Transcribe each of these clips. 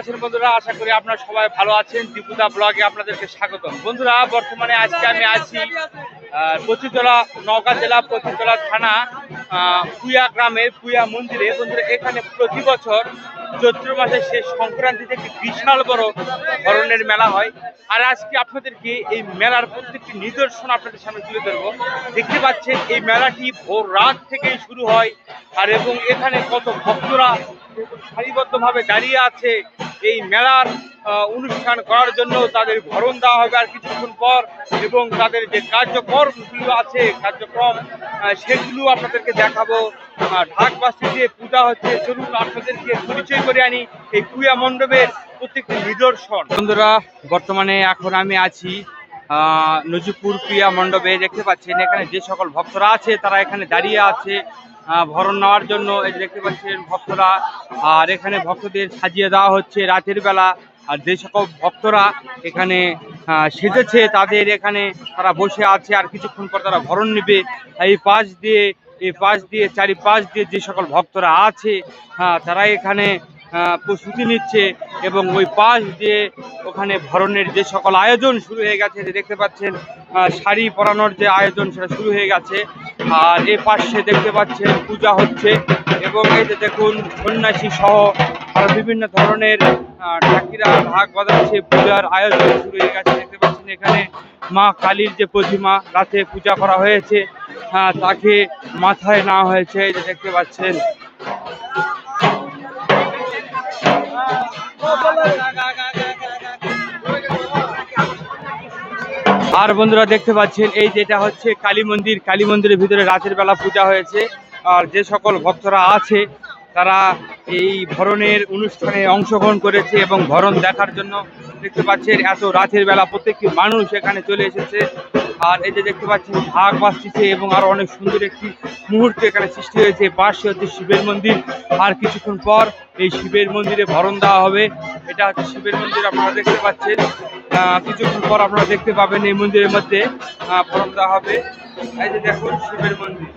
আছেন বন্ধুরা? আশা করি আপনারা সবাই ভালো আছেন। দীপুদা ব্লগে আপনাদেরকে স্বাগতম। বন্ধুরা বর্তমানে আজকে আমি আছি আহ, পতিতলা নওগাঁ জেলা পতিতলা থানা পুয়া গ্রামে পুয়া মন্দিরে। বন্ধুরা এখানে প্রতি বছর চৈত্র মাসের শেষ সংক্রান্তি থেকে বিশাল বড় ধরনের মেলা হয়। আর আজকে আপনাদেরকে এই মেলার প্রত্যেকটি নিদর্শন আপনাদের সামনে তুলে ধরবো। দেখতে পাচ্ছেন এই মেলাটি ভোর রাত থেকেই শুরু হয়। আর এবং এখানে কত ভক্তরা সারিবদ্ধভাবে দাঁড়িয়ে আছে এই মেলার অনুষ্ঠান করার জন্য তাদের ভরণ দেওয়া হবে আর কিছুক্ষণ পর এবং তাদের যে কার্যক্রমগুলো আছে কার্যক্রম সেগুলো আপনাদেরকে দেখাবো। আহ, ঢাক বাস্তি দিয়ে পূজা হচ্ছে চলুন আপনাদেরকে পরিচয় করে আনি এই পূজা মণ্ডপের প্রত্যেকটি নিদর্শন। বন্ধুরা বর্তমানে এখন আমি আছি নজিপুর প্রিয়া মণ্ডপে। দেখতে পাচ্ছেন এখানে যে সকল ভক্তরা আছে তারা এখানে দাঁড়িয়ে আছে। ভরণ নেওয়ার জন্য এই যে দেখতে পাচ্ছেন ভক্তরা, আর এখানে ভক্তদের সাজিয়ে দেওয়া হচ্ছে রাতের বেলা। আর যে সকল ভক্তরা এখানে সেজেছে, তাদের এখানে তারা বসে আছে, আর কিছুক্ষণ পর তারা ভরণ নেবে। এই পাশ দিয়ে, এই পাশ দিয়ে, চারিপাশ দিয়ে যে সকল ভক্তরা আছে তারা এখানে প্রস্তুতি নিচ্ছে এবং ওই পাশ দিয়ে ওখানে ভরণের যে সকল আয়োজন শুরু হয়ে গেছে, যে দেখতে পাচ্ছেন শাড়ি পরানোর যে আয়োজন সেটা শুরু হয়ে গেছে। আর এ পাশে দেখতে পাচ্ছেন, পূজা হচ্ছে এবং এই যে দেখুন, সন্ন্যাসী সহ আরও বিভিন্ন ধরনের ঢাকিরা ভাগ বাজাচ্ছে পূজার আয়োজন শুরু হয়ে গেছে। দেখতে পাচ্ছেন এখানে মা কালীর যে প্রতিমা, রাতে পূজা করা হয়েছে। হ্যাঁ তাকে মাথায় নেওয়া হয়েছে, এই যে দেখতে পাচ্ছেন আর বন্ধুরা দেখতে পাচ্ছেন, এই যেটা হচ্ছে কালী মন্দির। কালী মন্দিরের ভিতরে রাতের বেলা পূজা হয়েছে। আর যে সকল ভক্তরা আছে, তারা এই ভরণের অনুষ্ঠানে অংশগ্রহণ করেছে এবং ভরণ দেখার জন্য দেখতে পাচ্ছেন, এত রাতের বেলা প্রত্যেকটি মানুষ এখানে চলে এসেছে। আর এই যে দেখতে পাচ্ছেন, ভাগ বাসছে এবং আরও অনেক সুন্দর একটি মুহূর্ত এখানে সৃষ্টি হয়েছে। পাশে হচ্ছে শিবের মন্দির। আর কিছুক্ষণ পর এই শিবের মন্দিরে ভরণ দেওয়া হবে। এটা হচ্ছে শিবের মন্দির, আপনারা দেখতে পাচ্ছেন। কিছুক্ষণ পর আপনারা দেখতে পাবেন এই মন্দিরের মধ্যে ভরণ দেওয়া হবে। এই যে দেখুন, শিবের মন্দির।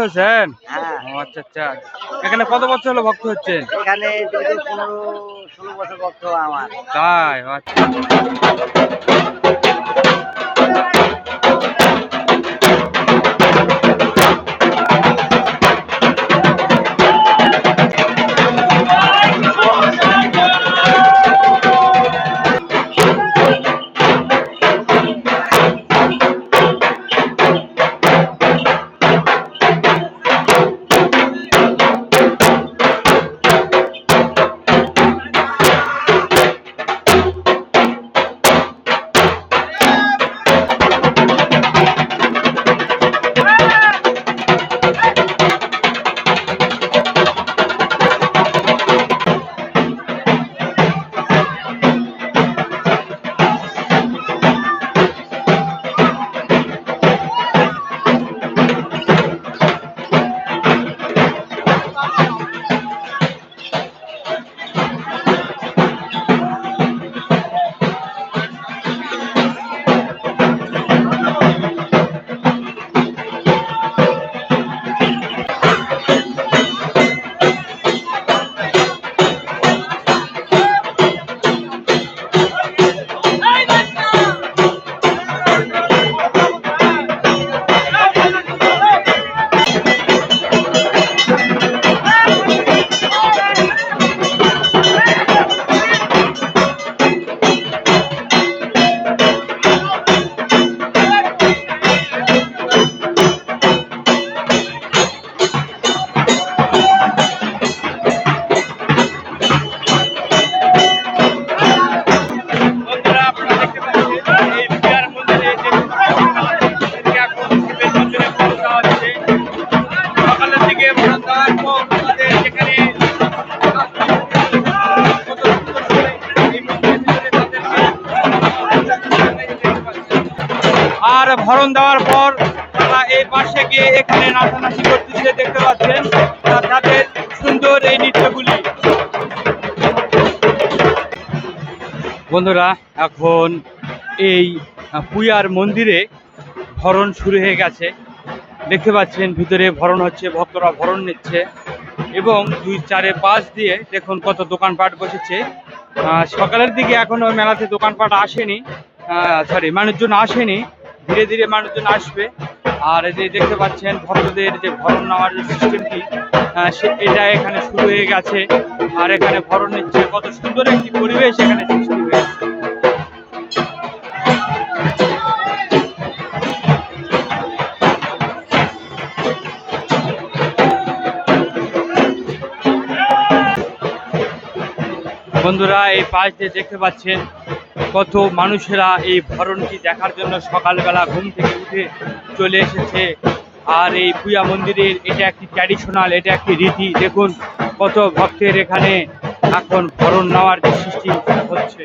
হয়েছেন? হ্যাঁ। আচ্ছা আচ্ছা। এখানে কত বছর হলো ভক্ত হচ্ছেন? এখানে পনেরো ষোলো বছর ভক্ত আমার। তাই আচ্ছা। ভরণ দেওয়ার পর তারা এই পাশে গিয়ে এখানে নাচানাচি করতেছে, দেখতে পাচ্ছেন? তাদের সুন্দর এই নৃত্যগুলি। বন্ধুরা, এখন এই পুয়ার মন্দিরে ভরণ শুরু হয়ে গেছে। দেখতে পাচ্ছেন, ভিতরে ভরণ হচ্ছে, ভক্তরা ভরণ নিচ্ছে এবং দুই চারে পাশ দিয়ে দেখুন কত দোকানপাট বসেছে। সকালের দিকে এখনও মেলাতে দোকানপাট আসেনি। সরি মানুষজন আসেনি। ধীরে ধীরে মানুষজন আসবে। আর এই যে দেখতে পাচ্ছেন ভক্তদের যে ভরণ নেওয়ার যে সিস্টেমটি এটা এখানে শুরু হয়ে গেছে। আর এখানে ভরণ নিচ্ছে। কত সুন্দর একটি পরিবেশ এখানে সৃষ্টি হয়েছে। বন্ধুরা, এই পাশ দিয়ে দেখতে পাচ্ছেন কত মানুষেরা এই ভরণটি দেখার জন্য সকালবেলা ঘুম থেকে উঠে চলে এসেছে। আর এই পূজা মন্দিরের এটা একটি ট্র্যাডিশনাল এটা একটি রীতি। দেখুন কত ভক্তের এখানে এখন ভরণ নেওয়ার সৃষ্টি হচ্ছে।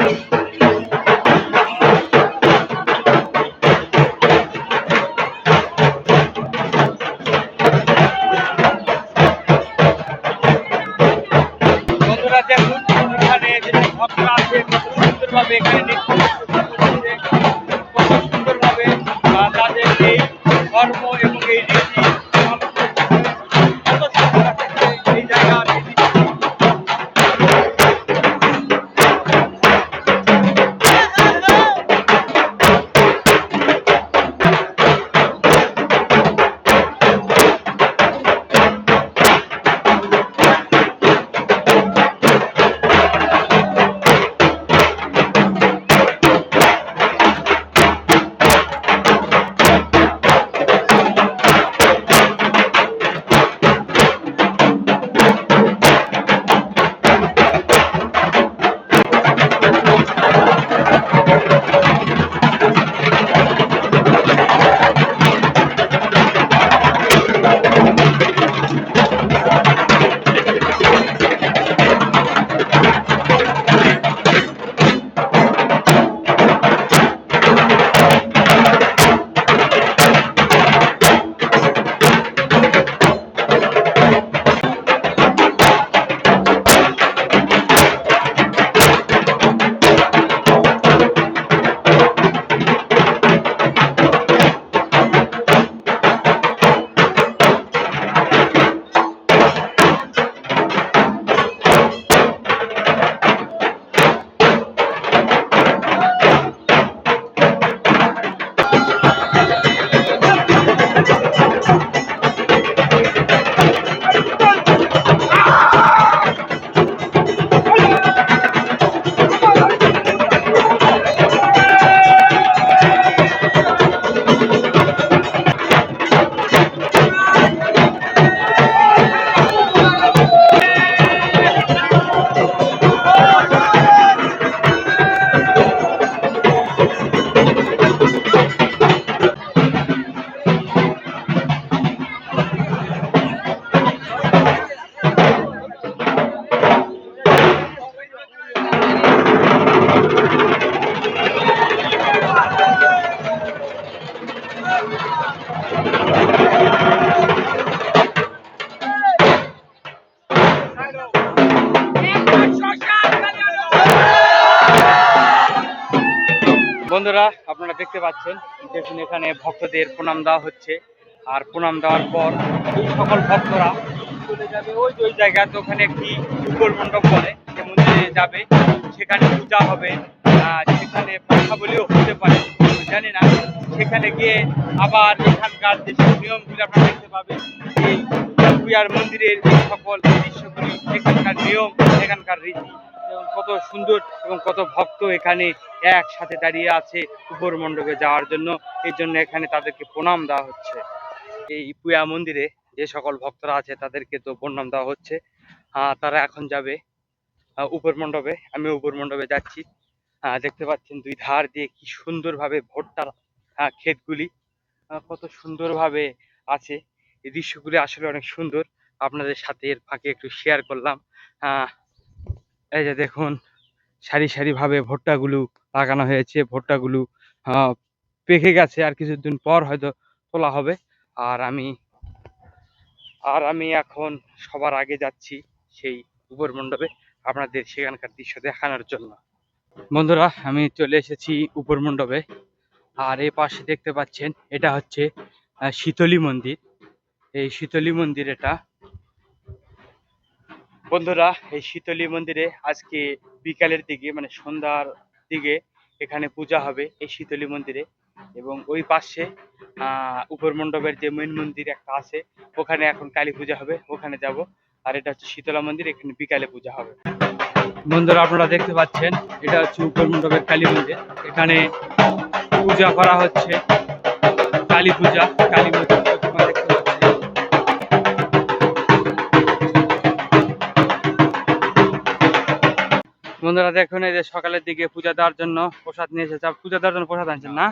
বন্ধুরা, আপনারা দেখতে পাচ্ছেন দেখুন এখানে ভক্তদের প্রণাম দেওয়া হচ্ছে। আর প্রণাম দেওয়ার পর এই সকল ভক্তরা চলে যাবে। ওই ওই জায়গাতে ওখানে একটি উপর মণ্ডপ বলে সে মন্দিরে যাবে। সেখানে পূজা হবে। সেখানে কথা বলেও হতে পারে। জানি না, সেখানে গিয়ে আবার এখানকার যেসব নিয়মগুলি আপনারা দেখতে পাবেন, এই পূজার মন্দিরের এই সকল দৃশ্যগুলি, এখানকার নিয়ম, এখানকার রীতি, এবং কত সুন্দর এবং কত ভক্ত এখানে একসাথে দাঁড়িয়ে আছে উপর মণ্ডপে যাওয়ার জন্য, এই জন্য এখানে তাদেরকে প্রণাম দেওয়া হচ্ছে। এই পুয়া মন্দিরে যে সকল ভক্তরা আছে, তাদেরকে তো প্রণাম দেওয়া হচ্ছে। তারা এখন যাবে উপর মণ্ডপে আমি উপর মণ্ডপে যাচ্ছি। দেখতে পাচ্ছেন দুই ধার দিয়ে কি সুন্দরভাবে ভুট্টার ক্ষেতগুলি কত সুন্দরভাবে আছে। এই দৃশ্যগুলি আসলে অনেক সুন্দর। আপনাদের সাথে এর ফাঁকে একটু শেয়ার করলাম। এই যে দেখুন, সারি সারি ভাবে ভুট্টাগুলো লাগানো হয়েছে। ভুট্টাগুলো পেকে গেছে। আর কিছুদিন পর হয়তো তোলা হবে। আর আমি আর আমি এখন সবার আগে যাচ্ছি সেই উপর মণ্ডপে আপনাদের সেখানকার দৃশ্য দেখানোর জন্য। বন্ধুরা, আমি চলে এসেছি উপর মণ্ডপে। আর এই পাশে দেখতে পাচ্ছেন, এটা হচ্ছে শীতলী মন্দির। এই শীতলী মন্দির এটা। বন্ধুরা, এই শীতলী মন্দিরে আজকে বিকালের দিকে মানে সন্ধ্যার দিকে এখানে পূজা হবে এই শীতলী মন্দিরে। এবং ওই পাশে উপর মণ্ডপের যে মেন মন্দির একটা আছে, ওখানে এখন কালী পূজা হবে, ওখানে যাব। আর এটা হচ্ছে শীতলা মন্দির, এখানে বিকালে পূজা হবে। বন্ধুরা, আপনারা দেখতে পাচ্ছেন, এটা হচ্ছে উপর মণ্ডপের কালী মন্দির। এখানে পূজা করা হচ্ছে, কালী পূজা, কালী মন্দির বন্ধুরা, দেখুন, এই যে সকালের দিকে পূজা দেওয়ার জন্য প্রসাদ নিয়ে এসেছে। পূজা দেওয়ার জন্য প্রসাদ আনছেন না?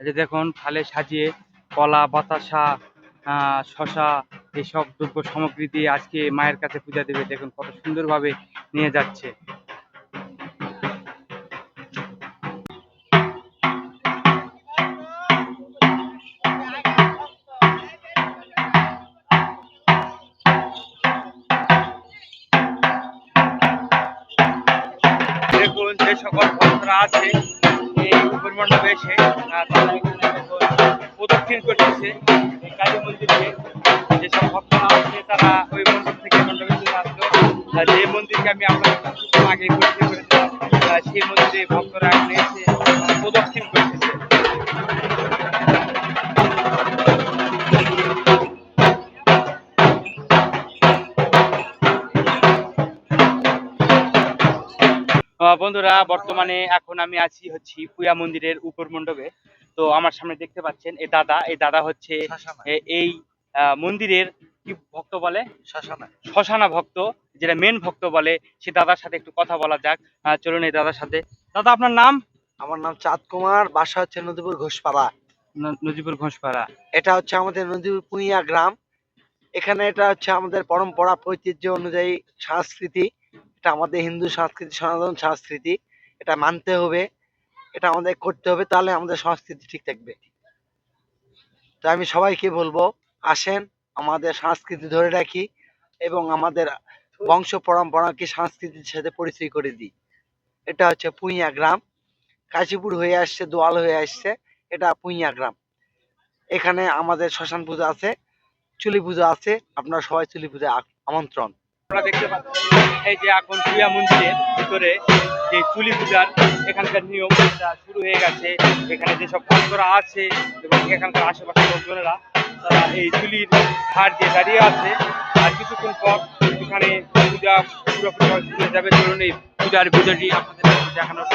এই যে দেখুন, থালে সাজিয়ে কলা, বাতাসা শশা এইসব দ্রব্য সামগ্রী দিয়ে আজকে মায়ের কাছে পূজা দেবে। দেখুন, কত সুন্দরভাবে নিয়ে যাচ্ছে। সকল ভক্তরা আছে এই উপর মণ্ডপে এসে আহ, বন্ধুরা বর্তমানে এখন আমি আছি হচ্ছি পুয়া মন্দিরের উপর মণ্ডপে। তো আমার সামনে দেখতে পাচ্ছেন এই দাদা এই দাদা হচ্ছে এই মন্দিরের কি ভক্ত বলে? শ্মশানা। ভক্ত যেটা মেন ভক্ত বলে সে দাদার সাথে একটু কথা বলা যাক। চলুন এই দাদার সাথে। দাদা আপনার নাম? আমার নাম চাঁদ কুমার বাসা হচ্ছে নদীপুর ঘোষপাড়া। নদীপুর ঘোষপাড়া। এটা হচ্ছে আমাদের নদীপুর পুইয়া গ্রাম। এখানে এটা হচ্ছে আমাদের পরম্পরা ঐতিহ্য অনুযায়ী সংস্কৃতি। এটা আমাদের হিন্দু সংস্কৃতি, সনাতন সংস্কৃতি, এটা মানতে হবে, এটা আমাদের করতে হবে, তাহলে আমাদের সংস্কৃতি ঠিক থাকবে। তো আমি সবাইকে বলব, আসেন, আমাদের সংস্কৃতি ধরে রাখি এবং আমাদের বংশ পরম্পরাকে সংস্কৃতির সাথে পরিচয় করে দিই। এটা হচ্ছে পুইয়া গ্রাম। কাশীপুর হয়ে আসছে, দোয়াল হয়ে আসছে, এটা পুইয়া গ্রাম। এখানে আমাদের শ্মশান পূজা আছে, চুলি পূজা আছে, আপনারা সবাই চুলি পূজা আমন্ত্রণ। আপনারা দেখতে পাচ্ছেন এই যে এখন পুয়া মন্দিরের ভিতরে যে চুলি পূজার এখানকার নিয়ম শুরু হয়ে গেছে। এখানে যেসব ভক্তরা আছে এবং এখানকার আশেপাশের লোকজনেরা, তারা এই চুলির ধার দিয়ে দাঁড়িয়ে আছে। আর কিছুক্ষণ পর এখানে পূজা পুরোপুরি যাবে। ধরুন এই পূজার ভিডিওটি আপনাদের দেখানোর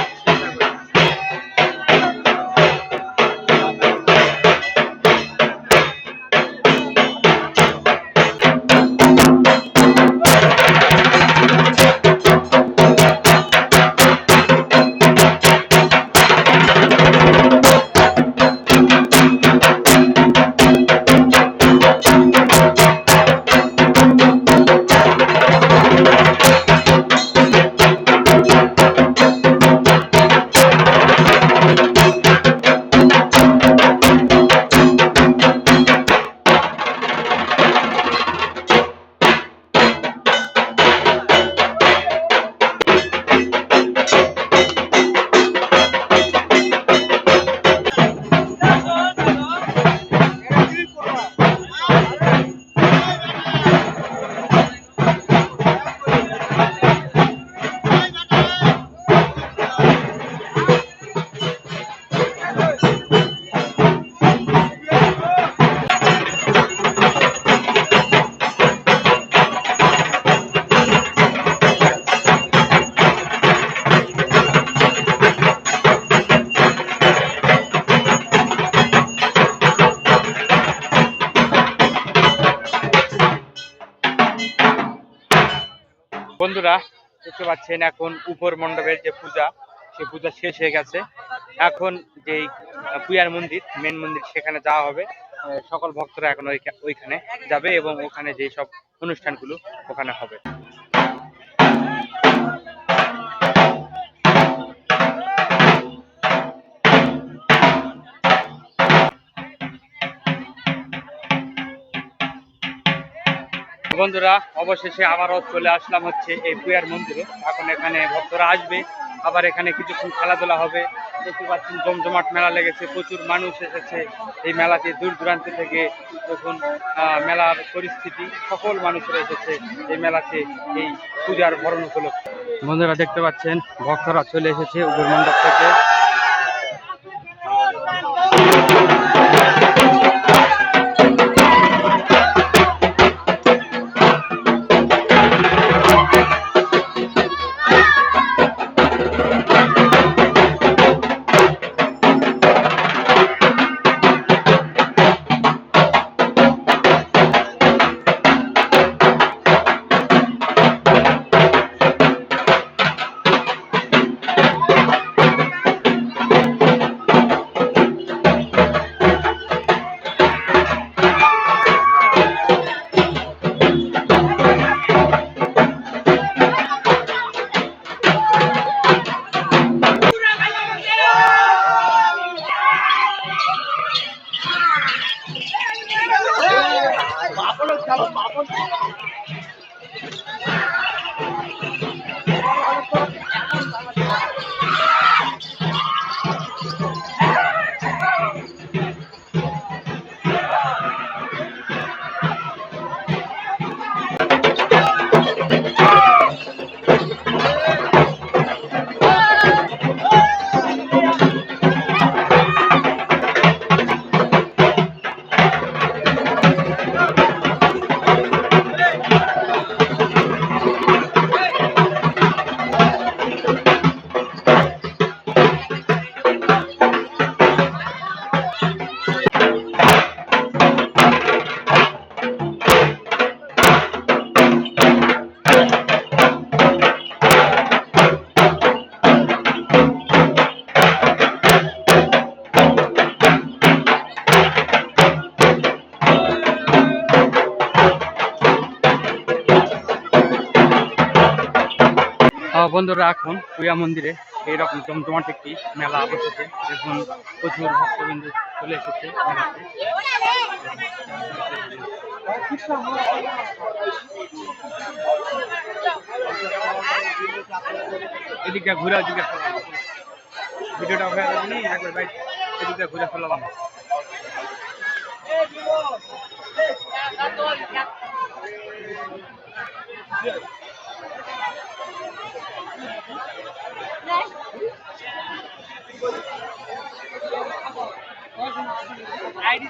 পাচ্ছেন এখন উপর মণ্ডপের যে পূজা সে পূজা শেষ হয়ে গেছে। এখন যে পুয়ার মন্দির মেন মন্দির, সেখানে যাওয়া হবে। সকল ভক্তরা এখন ওইখা- ওইখানে যাবে এবং ওখানে যে সব অনুষ্ঠানগুলো, ওখানে হবে। বন্ধুরা অবশেষে আবারও চলে আসলাম হচ্ছে এই পুয়ার মন্দিরে। এখন এখানে ভক্তরা আসবে আবার এখানে কিছুক্ষণ খেলাধুলা হবে। দেখতে পাচ্ছেন জমজমাট মেলা লেগেছে প্রচুর মানুষ এসেছে এই মেলাতে দূর দূরান্ত থেকে। আহ, মেলার পরিস্থিতি সকল মানুষরা এসেছে এই মেলাতে এই পূজার ভরণ উপলক্ষে। বন্ধুরা দেখতে পাচ্ছেন ভক্তরা চলে এসেছে উপর মণ্ডপ থেকে। বন্ধুরা, এখন পুয়া মন্দিরে এইরকম জমজমাট একটি মেলা বসেছে। দেখুন প্রচুর ভক্তবিন্দু চলে এসেছে এদিকে ঘুরে ওদিকে ভিডিওটা একবার ভাই এদিকে ঘুরে আইডি দে আইডি